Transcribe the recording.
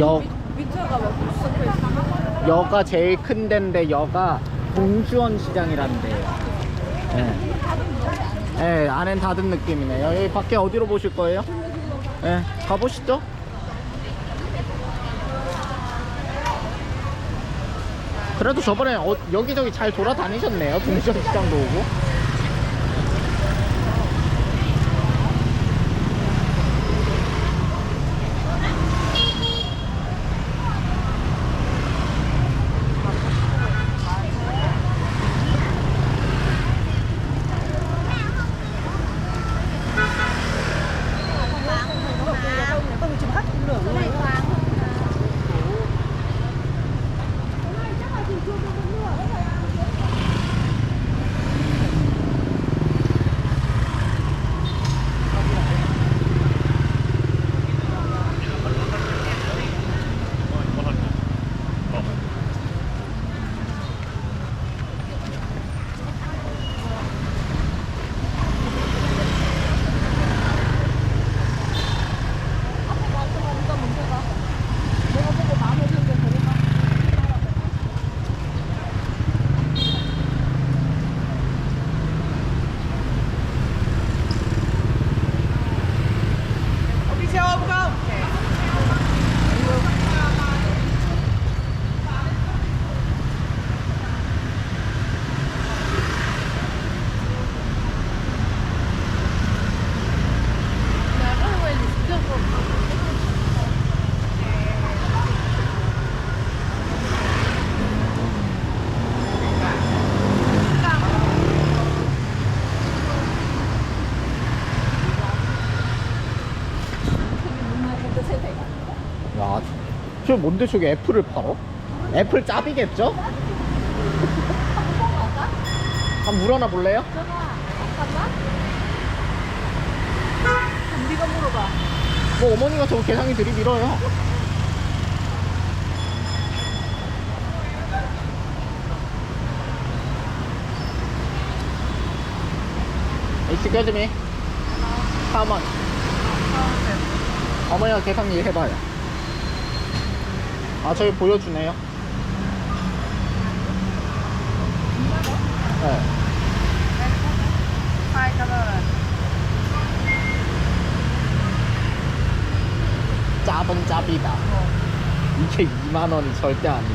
역 밑에가 막 있어. 여가 제일 큰 데인데 여가 동주원 시장이라는 데예요. 예. 예, 안엔 닫은 느낌이네요. 여기 밖에 어디로 보실 거예요? 예, 가보시죠. 그래도 저번에 어- 여기저기 잘 돌아다니셨네요. 동주원 시장도 오고. 야, 저 뭔데 저기 애플을 팔어? 애플 짭이겠죠? 한번 물어나 볼래요? 네가 물어봐. 뭐 어머니가 저거 계산기 들이밀어요. Excuse me. 어머니가 계산기 해봐요. 아, 저기 보여주네요. 네. 짭은 짭이다. 이게 2만 원이 절대 아닌데.